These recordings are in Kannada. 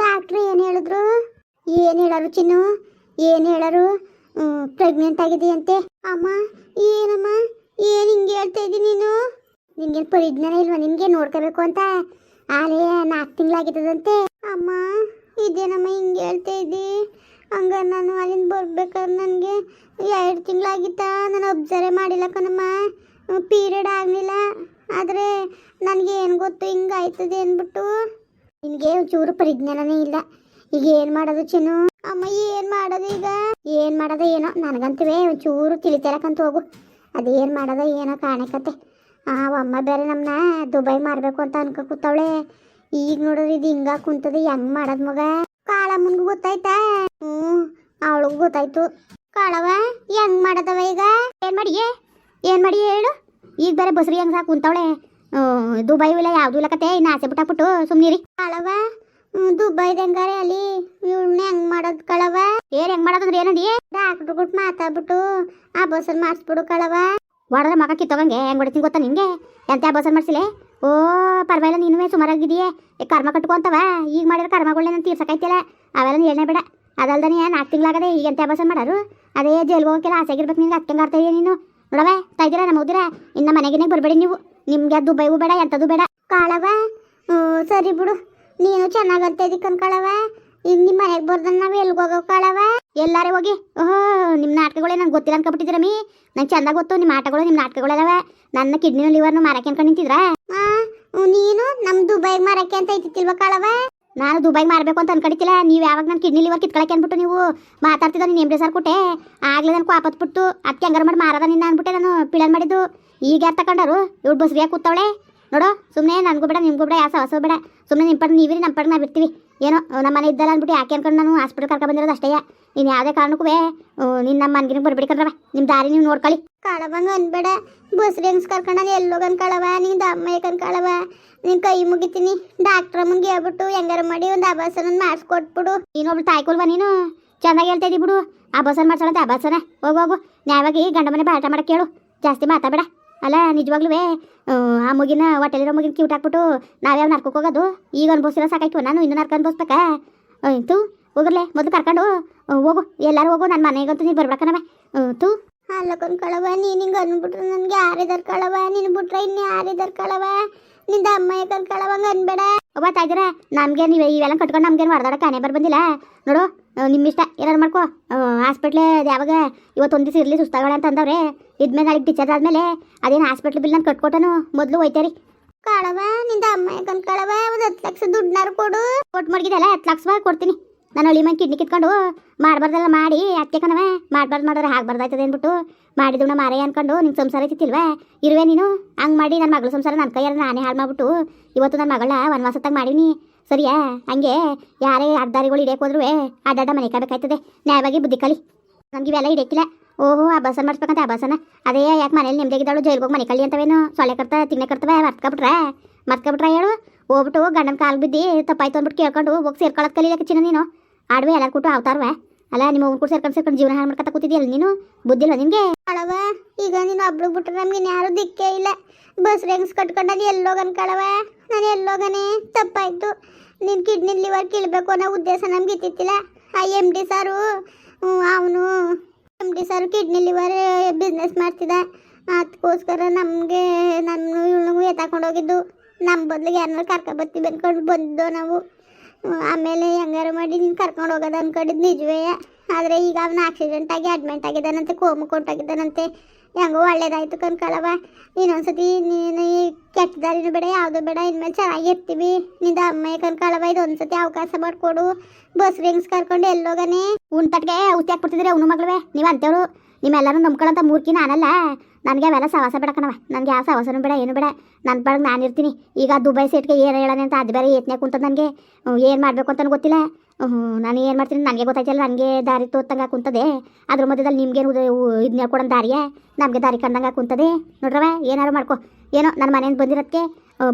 ಡಾಕ್ಟ್ರು ಏನು ಹೇಳಿದ್ರು? ಏನು ಹೇಳರು ಚಿನ್ನು? ಏನು ಹೇಳರು? ಪ್ರೆಗ್ನೆಂಟ್ ಆಗಿದೆಯಂತೆ ಅಮ್ಮ, ಏನಮ್ಮ? ಏನು ಹಿಂಗೆ ಹೇಳ್ತಾ ಇದ್ದೀನಿ ನೀನು? ನಿನ್ಗೇನು ಪರಿಜ್ಞಾನ ಇಲ್ವಾ? ನಿಮಗೆ ನೋಡ್ಕೋಬೇಕು ಅಂತ ಆಲೇ ನಾಲ್ಕು ತಿಂಗಳಾಗಿದ್ದದಂತೆ. ಅಮ್ಮ, ಇದೇನಮ್ಮ ಹಿಂಗೆ ಹೇಳ್ತಾ ಇದ್ದಿ? ಹಂಗ ನಾನು ಅಲ್ಲಿಂದ ಬರ್ಬೇಕಾದ್ರೆ ನನಗೆ ಎರಡು ತಿಂಗಳಾಗಿತ್ತಾ. ನಾನು ಅಬ್ಸರ್ವ್ ಮಾಡಿಲ್ಲ ಕಣಮ್ಮ. ಪೀರಿಯಡ್ ಆಗಲಿಲ್ಲ. ಆದರೆ ನನಗೆ ಏನು ಗೊತ್ತು? ಹಿಂಗೆ ಆಯ್ತದೆ ಅಂದ್ಬಿಟ್ಟು. ನಿನಗೆ ಚೂರು ಪರಿಜ್ಞಾನನೇ ಇಲ್ಲ. ಈಗ ಏನು ಮಾಡೋದು ಚಿನ್ನು? ಅಮ್ಮ, ಏನು ಮಾಡೋದು ಈಗ? ಏನು ಮಾಡದ ಏನೋ? ನನಗಂತವೇ ಒಂಚೂರು ತಿಳಿತಾರಕ್ಕಂತ ಹೋಗು. ಅದೇನು ಮಾಡದ ಏನೋ ಕಾಣಕತ್ತೆ ಆ ಅಮ್ಮ ಬೇರೆ ನಮ್ಮನ್ನ ದುಬೈ ಮಾರಬೇಕು ಅಂತ ಅನ್ಕೊ ಕೂತವಳೆ. ಈಗ ನೋಡಿದ್ರೆ ಇದು ಹಿಂಗ ಕುಂತದ, ಹೆಂಗ್ ಮಾಡದ್ ಮಗ? ಕಾಳಮ್ಮನ್ಗೂ ಗೊತ್ತಾಯ್ತಾ? ಹ್ಞೂ ಅವಳಿಗೂ ಗೊತ್ತಾಯ್ತು. ಕಾಳವ ಹೆಂಗ್ ಮಾಡದವ ಈಗ? ಏನ್ ಮಾಡಿಯೇ? ಏನ್ ಮಾಡಿ ಹೇಳು? ಈಗ ಬೇರೆ ಬಸ್ರಿ ಹೆಂಗ್ ಸಾಕು ಕುಂತವಳೆ. ದುಬೈ ಇಲ್ಲ ಯಾವ್ದು ಇಲ್ಲ ಕತೆ ಇನ್ನು ಆಸೆ ಬಿಟ್ಟಾಕ್ಬಿಟ್ಟು ಸುಮ್ನಿರಿ. ಕಳವ? ದುಬೈ ಹೆಂಗಾರೆ ಅಲ್ಲಿ? ಇವಳನ್ನ ಹೆಂಗ್ ಮಾಡೋದ್ ಕಳವ? ಏನ್ ಹೆಂಗ್ ಮಾಡೋದಂದ್ರೆ ಏನದಿ? ಡಾಕ್ಟರ್ ಗುಟ್ ಮಾತಾಡ್ಬಿಟ್ಟು ಆ ಬಸ್ಸಲ್ಲಿ ಮಾಡಿಸ್ಬಿಡು ಕಳವ. ಒಡದ ಮಗ ಕಿತ್ತೋಗಂಗೆ ಹೆಂಗ್ ಹೊಡಿತೀನಿ ಗೊತ್ತಾ ನಿಂಗೆ? ಎಂತ ಬಸ್ಸಲ್ಲಿ ಮಾಡಿಸಿಲೆ? ಓ ಪರವಾಗಿಲ್ಲ ನೀನು ಸುಮಾರಾಗಿದೆಯೇ ಈ ಕರ್ಮ ಕಟ್ಕೊಂತವ ಈಗ ಮಾಡಿರೋ ಕರ್ಮಗಳನ್ನ ತೀರ್ಸಕೈತಿಲ್ಲ ಅವೆಲ್ಲ ಹೇಳೇ ಬೇಡ. ಅದಲ್ದನೆ ನಾಲ್ಕು ತಿಂಗಳಾಗದೆ ಈಗ ಎಂತ ಬಸ್ಸಲ್ಲಿ ಮಾಡಾರು? ಅದೇ ಜೈಲ್ಗೆ ಹೋಗಿಲ್ಲ ಆಸೆ ಆಗಿರ್ಬೇಕು ನಿನ್ಗೆ ಅಕ್ಕಂಗೆ ಆಡ್ತಾ ನೀನು? ನೋಡವೆ ತಾಯ್ದಿರ ನಮ್ಮ ಹೋದಿರ ಇನ್ನ ಮನೆಗಿನ ಬರಬೇಡಿ ನೀವು. ನಿಮ್ಗೆ ಅದು ದುಬೈಗೂ ಬೇಡ ಎಂಥದ್ದು ಬೇಡ. ಕಾಳವ ಹ್ಞೂ ಸರಿ ಬಿಡು. ನೀನು ಚೆನ್ನಾಗಂತ ಇದಕ್ಕೆ ಅನ್ಕೊಳವ ಈಗ ನಿಮ್ಮ ಮನೆಗೆ ಬರ್ದನ್ ನಾವು ಎಲ್ಗೆ ಹೋಗೋ ಕಾಳವ ಎಲ್ಲಾರೇ ಹೋಗಿ. ಓಹೋ ನಿಮ್ಮ ನಾಟಕಗಳೇ ನಂಗೆ ಗೊತ್ತಿಲ್ಲ ಅನ್ಕೊಬಿಟ್ಟಿದ್ದೀರ ಮೀ. ನಂಗೆ ಚಂದ ಗೊತ್ತು ನಿಮ್ಮ ಆಟಗಳು ನಿಮ್ಮ ನಾಟಕಗಳಲ್ಲವ ನನ್ನ ಕಿಡ್ನಿ ಲಿವರ್ನು ಮಾರಕ್ಕೆ ಅನ್ಕೊಂಡು ನಿಂತಿದ್ರ? ನೀನು ನಮ್ಮ ದುಬೈಗೆ ಮಾರಕ್ಕೆ ಅಂತ ಐತಿಲ್ವ ಕಾಳವ ನಾನು ದುಬೈಗೆ ಮಾರಬೇಕು ಅಂತ ಅನ್ಕೊಂಡಿತ್ತಿಲ್ಲ ನೀವು ಯಾವಾಗ ನನ್ನ ಕಿಡ್ನಿ ಲಿವರ್ ಕಿತ್ಕೊಳಕ್ಕೆ ಅಂದ್ಬಿಟ್ಟು ನೀವು ಮಾತಾಡ್ತಿದ್ದ ನೀನು ಸರ್ ಕೊಟ್ಟೆ ಆಗ್ಲೇ ನಾನು ಕ್ವಾಪತ್ ಬಿಟ್ಟು ಅದಕ್ಕೆ ಹಂಗಾರ ಮಾಡಿ ಮಾರದ ನಿನ್ನ ಅನ್ಬಿಟ್ಟೆ ನಾನು ಪಿಳನ್ ಮಾಡಿದ್ದು. ಈಗ ಯಾರು ತಗೊಂಡರು ಇವ್ಳು ಬಸ್ರಿಯಾಗಿ ಕೂತವಳೆ? ನೋಡು ಸುಮ್ಮನೆ ನನಗೂ ಬೇಡ ನಿಮ್ಗೂ ಬೇಡ ಯಾಸ ಹೊಸ ಬೇಡ. ಸುಮ್ಮನೆ ನಿಮ್ಮ ಪಡೆ ನೀವಿರಿ ನಮ್ಮ ಪಡೆ ನಾವು ಬಿಡ್ತೀವಿ ಏನೋ ನಮ್ಮ ಮನೆ ಇದ್ದಲ್ಲ ಅಂದ್ಬಿಟ್ಟು ಯಾಕೆ ಅನ್ಕೊಂಡು ನಾನು ಹಾಸ್ಪಿಟಲ್ ಕರ್ಕೊಂಡು ಬಂದಿರೋದು ಅಷ್ಟೇ. ನೀನು ಯಾವುದೇ ಕಾರಣಕ್ಕೂ ನಿನ್ನ ನಮ್ಮ ಮನ್ಗಿನ ಬರ್ಬೇಡಿ ಕಣ್ರವ ನಿಮ್ಮ ದಾರಿ ನೀವು ನೋಡ್ಕೊಳ್ಳಿ. ಕಳವಂಗ ಅನ್ಬೇಡ. ಬಸ್ ಹೆಂಗ್ಸ್ ಕರ್ಕೊಂಡು ಎಲ್ಲೋಗ ಅನ್ಕಳವ ಕಳವ ನಿಂದ ಅಮ್ಮ ಕಳ್ಕಳವ ನಿನ್ ಕೈ ಮುಗಿತೀನಿ. ಡಾಕ್ಟರ್ ಅಮ್ಮನ್ಗೆ ಹೇಳ್ಬಿಟ್ಟು ಹೆಂಗಾರ ಮಾಡಿ ಒಂದು ಆಭಾಸನ ಮಾಡಿಸ್ಕೊಟ್ಬಿಡು. ನೀನೊಬ್ಳು ತಾಯ್ಕೊಲ್ವ ನೀನು? ಚೆನ್ನಾಗಿ ಹೇಳ್ತಾ ಇದ್ದಿ ಬಿಡು. ಮಾಡಸಲೆ ಆ ಆಭಾಸನ ಹೋಗು ಹೋಗು. ನ್ಯಾಯವಾಗಿ ಗಂಡ ಮನೆ ಬಾಟ ಮಾಡಕ್ಕೆ ಕೇಳು. ಜಾಸ್ತಿ ಮಾತಾಡಬೇಡ. ಅಲ್ಲ ನಿಜವಾಗ್ಲೂ ಆ ಮುಗಿನ ಹೊಟ್ಟೆಲಿರೋ ಮುಗಿನ ಕ್ಯೂಟ್ ಹಾಕ್ಬಿಟ್ಟು ನಾವ್ಯಾವ ನರ್ಕೋಕ್ ಹೋಗೋದು? ಈಗ ಅನ್ಬೋಸಿರೋ ಸಾಕಾಯ್ತು ನಾನು ಇನ್ನೂ ನರ್ಕ ಅನ್ಭವಿಸ್ಬೇಕಾ? ಆಯ್ತು ಹೋಗ್ರಲೆ ಮೊದಲು ಕರ್ಕೊಂಡು ಹೋಗು ಎಲ್ಲರೂ ಹೋಗು ನನ್ನ ಮನೆಗಂತೂ ನೀನು ಬರ್ಬೇಕನವ. ತು ಅಲ್ಲಕೊಂಡು ಕಳವ ನೀನು ಹಿಂಗೆ ಅಂದ್ಬಿಟ್ರೆ ನನಗೆ ಯಾರಿದಾರ ಕಳವ ನೀನು ಬಿಟ್ರೆ ಇನ್ನು ಯಾರಿದಾರ ಕಳವ ನಿಂದ ಅಮ್ಮ ಕನ್ ಕಳವಂಗ ಅನ್ಬೇಡ ಒಬ್ಬ ತಾಯ್ದಿರ ನಮಗೆ ನೀವು ಇವೆಲ್ಲ ಕಟ್ಕೊಂಡು ನಮ್ಗೇನು ಹೊಡೆದಾಡಕ್ಕೆ ಕಾಣೆ ಬರ್ ಬಂದಿಲ್ಲ ನೋಡು ನಿಮ್ಮಿಷ್ಟ ನಿಮ್ಮ ಇಷ್ಟ ಏನಾರು ಮಾಡ್ಕೋ ಹಾಸ್ಪಿಟ್ಲೇ ಯಾವಾಗ ಇವತ್ತೊಂದು ದಿವಸ ಇರಲಿ ಸುಸ್ತಾಗಳೆ ಅಂತ ಅಂದವ್ರೆ ಇದ್ಮೇಲೆ ನಾಳೆಗೆ ಟೀಚರ್ ಆದಮೇಲೆ ಅದೇನು ಹಾಸ್ಪಿಟ್ಲ್ ಬಿಲ್ ನಾನು ಕಟ್ಕೊಟ್ಟನು? ಮೊದಲು ಹೋಯ್ತಾರಿ. ಕಳವ, ನಿಂದ ಅಮ್ಮ ಕಳವ? ಒಂದು ಹತ್ತು ಲಕ್ಷ ದುಡ್ಡನ್ನಾರು ಕೊಡು. ಕೊಟ್ಟು ಮಡಗಿದಲ್ಲ ಹತ್ತು ಲಕ್ಷ ಕೊಡ್ತೀನಿ. ನಾನು ಹಳಿ ಮನೆ ಕಿಡ್ನಿ ಕಿತ್ಕೊಂಡು ಮಾಡಬಾರ್ದಲ್ಲ ಮಾಡಿ, ಅತ್ತೆ ಕಣವ ಮಾಡ್ಬಾರ್ದು ಮಾಡಿದ್ರೆ ಹಾಕ್ಬಾರ್ದಾಯ್ತದೆ ಅಂದ್ಬಿಟ್ಟು ಮಾಡಿದವನ ಮಾರೇ ಅನ್ಕೊಂಡು ನಿನ್ನ ಸಂಸಾರ ಇತ್ತಿಲ್ವ ಇರುವೆ ನೀನು? ಹಂಗೆ ಮಾಡಿ ನನ್ನ ಮಗಳ ಸಂಸಾರ ನನ್ನ ಕೈಯಾರ ನಾನೇ ಹಾಳು ಮಾಡ್ಬಿಟ್ಟು ಇವತ್ತು ನನ್ನ ಮಗಳ ವನವಾಸತ್ತಾಗ ಮಾಡೀನಿ. ಸರಿಯಾ? ಹಂಗೆ ಯಾರೇ ಅಡ್ದಾರಿಗಳು ಹಿಡಿಯಕ್ಕೆ ಹೋದ್ರೂ ಅಡ್ಡಾಡ ಮನೆ ಕಾಬೇಕಾಯ್ತದೆ ನ್ಯಾಯವಾಗಿ ಬುದ್ಧಿ ಕಲಿ. ನಮ್ಗೆ ಇವೆಲ್ಲ ಹಿಡಿಯಕ್ಕಿಲ್ಲ. ಓಹೋ, ಆ ಬಸನ್ ಮಾಡಿಸ್ಬೇಕಂತ, ಆ ಬಸನ ಅದೇ ಯಾಕೆ ಮನೇಲಿ ನಿಮ್ದಾಗಿದ್ದಾಳು ಜೈಲ್ಗೆ ಹೋಗಿ ಮನೆ ಕಳ್ಳಿ ಅಂತವೇನು? ಸೊಳ್ಳೆ ಕರ್ತ ತಿನ್ನೆ ಕರ್ತವೆ ಮರ್ತ್ಕೊಬಿಟ್ರೆ ಮರ್ತ್ಕೊಬಿಟ್ರೆ ಹೇಳು? ಹೋಗ್ಬಿಟ್ಟು ಗಂಡನ ಕಾಲು ಬಿದ್ದು, ತಪ್ಪಾಯ್ತು ಅಂದ್ಬಿಟ್ಟು ಕೇಳ್ಕೊಂಡು ಹೋಗಿ ಸೇರ್ಕೊಳ್ಳೋದು ಕಲೀಲಕ್ಕೆ ಚಿನ್ನ ನೀನು? ಆಡ್ವೆ ಎಲ್ಲ ಕೊಟ್ಟು ಅವತಾರವೆ ಅಲ್ಲ, ನಿಮ್ಮ ಅವ್ನ ಕೂಡ ಸೇರ್ಕೊಂಡು ಸೇರ್ಕೊಂಡು ಜೀವನ ಹಾಳು ಮಾಡ್ಕೊತ ಕೂತಿದ್ಯಲ್ಲ ನೀನು? ಬುದ್ಧಿಲ್ಲ ನಿನಗೆ ಅಳವ ಈಗ ನೀನು ಒಬ್ಳು ಬಿಟ್ರೆ ನಮ್ಗೆ ಯಾರು ದಿಕ್ಕೇ ಇಲ್ಲ. ಬಸ್ ರೆಂಗ್ಸ್ ಕಟ್ಕೊಂಡು ನಾನು ಎಲ್ಲೋಗನ್ ಕಳವ? ನಾನು ಎಲ್ಲೋಗನೆ. ತಪ್ಪಾಯ್ತು. ನಿನ್ ಕಿಡ್ನಿ ಲಿವರ್ ಕೀಳ್ಬೇಕು ಅನ್ನೋ ಉದ್ದೇಶ ನಮ್ಗೆ ಇತ್ತಿತ್ತಿಲ್ಲ. ಆ ಎಂ ಡಿ ಸಾರು ಅವನು M sir kidney liver business ಮಾಡ್ತಿದ್ದ ಅದಕ್ಕೋಸ್ಕರ ನಮಗೆ ನಮ್ಮ ಇವಳಿಗೂ ಎತ್ತಾಕೊಂಡು ಹೋಗಿದ್ದು ನಮ್ಮ ಬದಲಿಗೆ ಯಾರನ್ನ ಕರ್ಕೊಂಡ್ಬರ್ತೀವಿ ಅಂದ್ಕೊಂಡು ಬಂದು ನಾವು. ಆಮೇಲೆ ಹೆಂಗಾರು ಮಾಡಿ ನೀನು ಕರ್ಕೊಂಡು ಹೋಗೋದು ಅನ್ಕೊಂಡಿದ್ದು ನಿಜವೇ. ಆದರೆ ಈಗ ಅವನ ಆಕ್ಸಿಡೆಂಟ್ ಆಗಿ ಅಡ್ಮಿಂಟ್ ಆಗಿದ್ದಾನಂತೆ ಕೋಮು ಕೊಂಟಾಗಿದ್ದಾನಂತೆ ಹೆಂಗೋ ಒಳ್ಳೇದಾಯ್ತು ಕನ್ಕಳವ ಇನ್ನೊಂದ್ಸತಿ ನೀನು ಈ ಕೆಟ್ಟ ದಾರಿನೂ ಬೇಡ, ಯಾವುದು ಬೇಡ. ಇನ್ಮೇಲೆ ಚೆನ್ನಾಗಿರ್ತೀವಿ ನಿಂದ ಅಮ್ಮ ಕನ್ಕಳವ ಇದೊಂದ್ಸತಿ ಅವಕಾಶ ಮಾಡಿಕೊಡು. ಬಸ್ ರಿಂಗ್ಸ್ ಕರ್ಕೊಂಡು ಎಲ್ಲೋಗನೆ. ಉಣ್ತಟ್ಗೆ ಔಷಧಿ ಹಾಕ್ಬಿಡ್ತಿದ್ರೆ ಅವನು ಮಗಳವೇ ನೀವು ಅಂತೇವ್ರು ನಿಮ್ಮೆಲ್ಲರೂ ನಂಬ್ಕೊಳ್ಳೋಂಥ ಮೂರ್ಖಿ ನಾನಲ್ಲ. ನನಗೆ ಅವೆಲ್ಲ ಸವಾಸ ಬೇಡ ಕಣವ ನನಗೆ ಯಾವ ಸವಾಸನೂ ಬೇಡ, ಏನು ಬೇಡ. ನನ್ನ ಪಾಡಿಗೆ ನಾನು ಇರ್ತೀನಿ. ಈಗ ದುಬೈ ಸೀಟ್ಗೆ ಏನು ಹೇಳೋಣ ಅಂತ ಅದು ಬೇರೆ ಏತ್ನೇ ಕುಂತದ ನನಗೆ. ಏನು ಮಾಡಬೇಕು ಅಂತ ಗೊತ್ತಿಲ್ಲ. ನಾನು ಏನು ಮಾಡ್ತೀನಿ ನನಗೆ ಗೊತ್ತಾಯ್ತಲ್ಲ, ನನಗೆ ದಾರಿ ತೋತಂಗೆ ಕುಂತದೆ. ಅದ್ರ ಮಧ್ಯದಲ್ಲಿ ನಿಮ್ಗೇನು ಇದನ್ನ ಹೇಳ್ಕೊಡೋ ದಾರಿಯೇ? ನಮಗೆ ದಾರಿ ಕಂಡಂಗೆ ಕುಂತದೆ. ನೋಡ್ರವ, ಏನಾರು ಮಾಡ್ಕೊ. ಏನೋ ನನ್ನ ಮನೆಯಿಂದ ಬಂದಿರೋದಕ್ಕೆ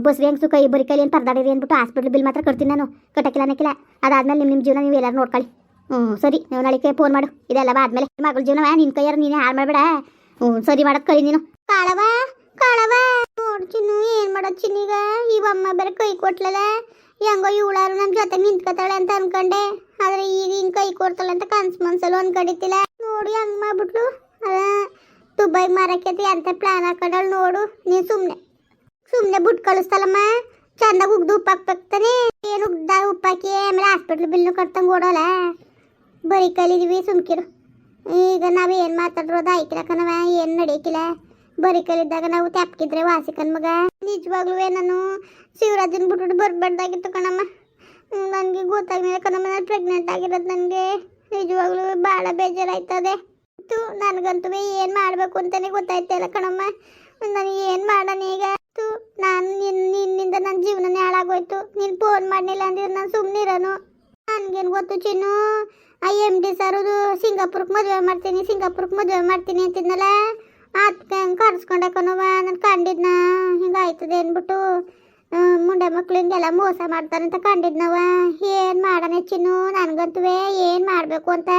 ಬಸ್ ಹೆಂಗ್ಸು ಸುಖ ಬರಿ ಕೈಲಿ ಏನು ಪರದಾಡಿರಿ ಅಂದ್ಬಿಟ್ಟು ಹಾಸ್ಪಿಟ್ಲ್ ಬಿಲ್ ಮಾತ್ರ ಕಟ್ತೀನಿ ನಾನು. ಕಟ್ಟಕ್ಕಿಲ್ಲ ಅನ್ನಕ್ಕಿಲ್ಲ ಅದಾದ್ಮೇಲೆ ನಿಮ್ಮ ನಿಮ್ಮ ಜೀವನ ನೀವು ಎಲ್ಲರೂ ನೋಡ್ಕೊಳ್ಳಿ. ಹ್ಞೂ ಸರಿ, ನೀವು ನಾಳೆಗೆ ಫೋನ್ ಮಾಡು. ಇದೆಲ್ಲ ಆದಮೇಲೆ ಮಗಳ ಜೀವನ ನಿನ್ನ ಕೈಯಾರು ನೀನೇ ಹಾಳು ಮಾಡಬೇಡ. ಸರಿ ಮಾಡಕ್ ಕಲಿ ನೀನು. ಕಾಳವ ಕಾಳವ ನೋಡ್ ಚಿನ್ನು, ಏನ್ ಮಾಡೋದ್ ಚಿನ್ನೀಗ? ಇವಮ್ಮ ಬೇರೆ ಕೈ ಕೊಟ್ಲಲ್ಲ ಹೆಂಗೋ ಇವಳಾರು ನಮ್ಮ ಜೊತೆ ನಿಂತ್ಕೊತಾಳೆ ಅಂತ ಅನ್ಕೊಂಡೆ. ಆದ್ರೆ ಈಗ ಹಿಂಗ್ ಕೈ ಕೊಡ್ತಾಳೆ ಅಂತ ಕನ್ಸ್ ಮನ್ಸಲ್ಲೂ ಅನ್ಕೊಂಡಿದ್ದಿಲ್ಲ. ನೋಡು ಹಂಗ್ ಮಾಡ್ಬಿಟ್ಲು. ದುಬೈ ಮಾರಕ್ಕೆ ಅಂತ ಪ್ಲಾನ್ ಹಾಕೊಂಡಳು, ನೋಡು. ನೀನ್ ಸುಮ್ನೆ. ಸುಮ್ನೆ ಬುಟ್ ಕಳಿಸ್ತಲ್ಲಮ್ಮ ಚಂದಾಗಿ ಉಗ್ದು ಉಪ್ಪು ಹಾಕ್ಬೇಕ್ತಾನೆ ಏನು ಉಗ್ದ ಉಪ್ಪು ಹಾಕಿ ಆಮೇಲೆ ಹಾಸ್ಪಿಟ್ಲ್ ಬಿಲ್ನು ಕಟ್ತಂಗೆ ಓಡೋಲ್ಲ ಬರೀ ಕಲಿದ್ವಿ, ಸುಮ್ಕಿರು. ಈಗ ನಾವು ಏನು ಮಾತಾಡಿರೋದು? ಆಯ್ಕಿಲ್ಲ ಕಣವ ಏನು ನಡೆಯಕ್ಕಿಲ್ಲ ಬರೀ ಕಲಿದ್ದಾಗ ನಾವು ತೆಪ್ಕಿದ್ರೆ ವಾಸಿಕನ್ ಮಗ. ನಿಜವಾಗ್ಲೂ ನಾನು ಶಿವರಾಜನ್ ಬಿಟ್ಬಿಟ್ಟು ಬರ್ಬಾರ್ದಾಗಿತ್ತು ಕಣಮ್ಮ. ನನಗೆ ಗೊತ್ತಾಗ್ಲಿಲ್ಲ ಕಣಮ್ಮ, ನಾನು ಪ್ರೆಗ್ನೆಂಟ್ ಆಗಿರೋದು ನನಗೆ. ನಿಜವಾಗ್ಲೂ ಭಾಳ ಬೇಜಾರಾಯ್ತದೆ. ತು, ನನಗಂತೂ ಏನು ಮಾಡಬೇಕು ಅಂತಾನೆ ಗೊತ್ತಾಯ್ತಿಲ್ಲ ಕಣಮ್ಮ. ನನಗೆ ಏನು ಮಾಡೋಣ ಈಗ? ತು, ನಾನು ನಿನ್ನಿಂದ ನನ್ನ ಜೀವನನೇ ಹಾಳಾಗೋಯ್ತು. ನೀನು ಫೋನ್ ಮಾಡಲಿಲ್ಲ ಅಂದಿದ್ರೆ ನಾನು ಸುಮ್ಮನಿರೋನು ನನಗೇನು ಗೊತ್ತು ಚಿನ್ನು? ಐ ಎಂ ಡಿ ಸರದು ಸಿಂಗಾಪುರಕ್ಕೆ ಮದುವೆ ಮಾಡ್ತೀನಿ ಸಿಂಗಾಪುರಕ್ಕೆ ಮದುವೆ ಮಾಡ್ತೀನಿ ಅಂತಿದ್ನಲ್ಲ? ಅದಕ್ಕೆ ಹಂಗೆ ಕರ್ಸ್ಕೊಂಡೆ ಕಣವ ನಾನು ಕಂಡಿದ್ನ. ಹಿಂಗಾಯ್ತದೆ ಅಂದ್ಬಿಟ್ಟು ಮುಂಡೆ ಮಕ್ಳು ಹಿಂಗೆಲ್ಲ ಮೋಸ ಮಾಡ್ತಾರೆ ಅಂತ ಕಂಡಿದ್ನವ. ಏನು ಮಾಡೋಣ ಚಿನ್ನು? ನನಗಂತೂ ಏನು ಮಾಡಬೇಕು ಅಂತ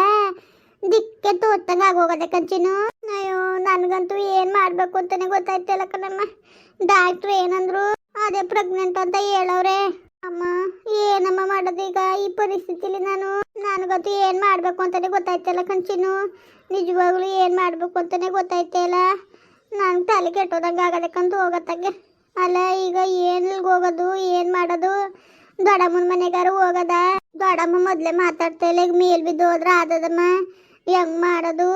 ದಿಕ್ಕೆ ತೋತಂಗೆ ಆಗೋಗದೆ ಕಂಚಿನು ಅಯ್ಯೋ, ನನಗಂತೂ ಏನು ಮಾಡಬೇಕು ಅಂತಲೇ ಗೊತ್ತಾಯ್ತಲ್ಲ ಕಣಮ್ಮ. ಡಾಕ್ಟ್ರು ಏನಂದ್ರು, ಅದೇ ಪ್ರೆಗ್ನೆಂಟ್ ಅಂತ ಹೇಳವ್ರೆ. ಅಮ್ಮ, ಏನಮ್ಮ ಮಾಡೋದು ಈಗ? ಈ ಪರಿಸ್ಥಿತಿಲಿ ನಾನು, ನನಗಂತೂ ಏನು ಮಾಡಬೇಕು ಅಂತಲೇ ಗೊತ್ತಾಯ್ತಲ್ಲ ಕಂಚಿನು ನಿಜವಾಗ್ಲೂ ಏನು ಮಾಡಬೇಕು ಅಂತಲೇ ಗೊತ್ತಾಯ್ತಲ್ಲ ನಾನು ತಲೆ ಕೆಟ್ಟೋದಂಗೆ ಆಗದಕ್ಕಂತ ಹೋಗತ್ತಾಗೆ. ಅಲ್ಲ, ಈಗ ಏನಿಲ್ಗೆ ಹೋಗೋದು, ಏನು ಮಾಡೋದು? ದೊಡ್ಡಮ್ಮನ ಮನೆಗಾರು ಹೋಗದ? ದೊಡ್ಡಮ್ಮ ಮೊದಲೇ ಮಾತಾಡ್ತಾ ಇಲ್ಲ, ಈಗ ಮೇಲ್ ಬಿದ್ದು ಹೋದ್ರೆ ಆದದಮ್ಮ? ಹೆಂಗ್ ಮಾಡೋದು?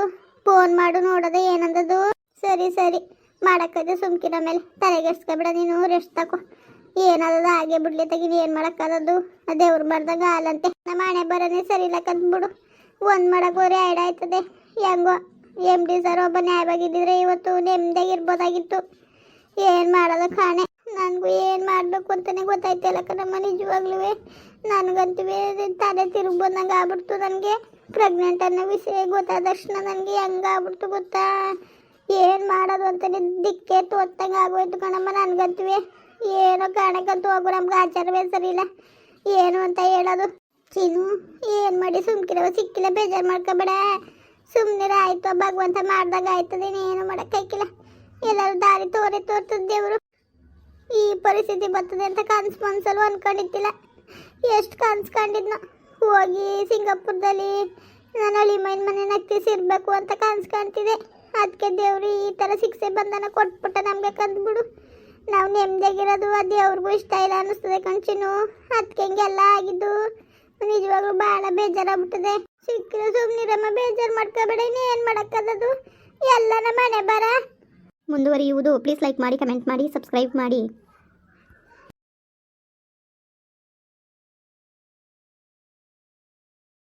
ಫೋನ್ ಮಾಡು ನೋಡೋದು ಏನಂದದು? ಸರಿ ಸರಿ. ಮಾಡಕ್ಕದೆ ಸುಮ್ಕಿನ ಮೇಲೆ ತಲೆಗೆಡ್ಸ್ಕೊಬೇಡ ನೀನು, ರೆಸ್ಟ್ ತಗೋ. ಏನದ ಹಾಗೆ ಬಿಡ್ಲಿ ತಗಿನಿ ಏನು ಅದೇ ದೇವ್ರು ಬರ್ದಾಗ ಹಾಲಂತೆ. ನಮ್ಮ ಹಣೆ ಬರನೇ ಸರಿ ಇಲ್ಲ ಕಂದ್ಬಿಡು. ಒಂದು ಮಾಡಕ್ ಎರಡು ಆಯ್ತದೆ. ಹೆಂಗೋ ಎಂ ಡಿ ಸರ್ ಒಬ್ಬ ನ್ಯಾಯವಾಗಿದ್ದಿದ್ರೆ ಇವತ್ತು ನೆಮ್ಮದಿಯಾಗಿರ್ಬೋದಾಗಿತ್ತು ಏನು ಮಾಡೋದು ಕಾಣೆ. ನನಗೂ ಏನು ಮಾಡಬೇಕು ಅಂತಲೇ ಗೊತ್ತಾಯ್ತಿಲ್ಲ ಕಣಮ್ಮ ನಿಜವಾಗ್ಲೂ ನನಗಂತೂ ತಲೆ ಬಂದಂಗ ಆಗ್ಬಿಡ್ತು ನನಗೆ. ಪ್ರೆಗ್ನೆಂಟ್ ಅನ್ನೋ ವಿಷಯ ಗೊತ್ತಾದ ತಕ್ಷಣ ನನಗೆ ಹೆಂಗಾಗ್ಬಿಡ್ತು ಗೊತ್ತಾ? ಏನು ಮಾಡೋದು ಅಂತಾನೆ ದಿಕ್ಕೆ ತೋತ್ತಂಗೆ ಆಗೋಯ್ತು ಕಣಮ್ಮ ನನಗಂತೂ ಏನೋ ಕಾರಣಕ್ಕಂತೂ ಹೋಗು, ನಮ್ಗೆ ಆಚಾರವೇ ಸರಿ ಇಲ್ಲ ಏನು ಅಂತ ಹೇಳೋದು? ಚಿನ್ನು, ಏನು ಮಾಡಿ ಸುಮ್ಕಿರವ ಸಿಕ್ಕಿಲ್ಲ, ಬೇಜಾರು ಮಾಡ್ಕೋಬೇಡ. ಸುಮ್ಮನೆ ಆಯ್ತು ಭಗವಂತ ಮಾಡ್ದಾಗ ಆಯ್ತದೆ ಏನು ಮಾಡೋಕ್ಕಾಯ್ಕಿಲ್ಲ ಎಲ್ಲರೂ ದಾರಿ ತೋರಿ, ತೋರ್ತದೆ ದೇವರು. ಈ ಪರಿಸ್ಥಿತಿ ಬರ್ತದೆ ಅಂತ ಕನ್ಸು ಮನ್ಸಲ್ಲೂ ಅನ್ಕೊಂಡಿದ್ದಿಲ್ಲ ಎಷ್ಟು ಕನ್ಸು ಹೋಗಿ ಸಿಂಗಾಪುರದಲ್ಲಿ ನಾನು ಹಳಿ ಮೈನ್ ಮನೆ ನಗ್ತಿಸಿರ್ಬೇಕು ಅಂತ ಕನ್ಸು ಕಾಣ್ತಿದೆ. ಅದಕ್ಕೆ ದೇವರು ಈ ಥರ ಶಿಕ್ಷೆ ಬಂದನ ಕೊಟ್ಬಿಟ್ಟ ನಮಗೆ ಕಂದ್ಬಿಡು. ನಾವು ನೆಮ್ಮದಿಯಾಗಿರೋದು ಅದು ದೇವ್ರಿಗೂ ಇಷ್ಟ ಇಲ್ಲ ಅನ್ನಿಸ್ತದೆ ಕಣ್ಚಿನು ಅದಕ್ಕೆ ಹಿಂಗೆಲ್ಲ ಆಗಿದ್ದು. ನಿಜವಾಗ್ಲೂ ಭಾಳ ಬೇಜಾರಾಗ್ಬಿಟ್ಟದೆ. ಸಿಕ್ಕಿರೋ ಸುಮ್ಮನಿರಮ್ಮ ಬೇಜಾರು ಮಾಡ್ಕೋಬೇಡ ಏನು ಮಾಡೋಕ್ಕದದು? ಎಲ್ಲ ನಮ್ಮ ಮನೆ ಬರ. ಮುಂದುವರಿಯುವುದು ಪ್ಲೀಸ್ ಲೈಕ್ ಮಾಡಿ ಕಮೆಂಟ್ ಮಾಡಿ ಸಬ್ಸ್ಕ್ರೈಬ್ ಮಾಡಿ.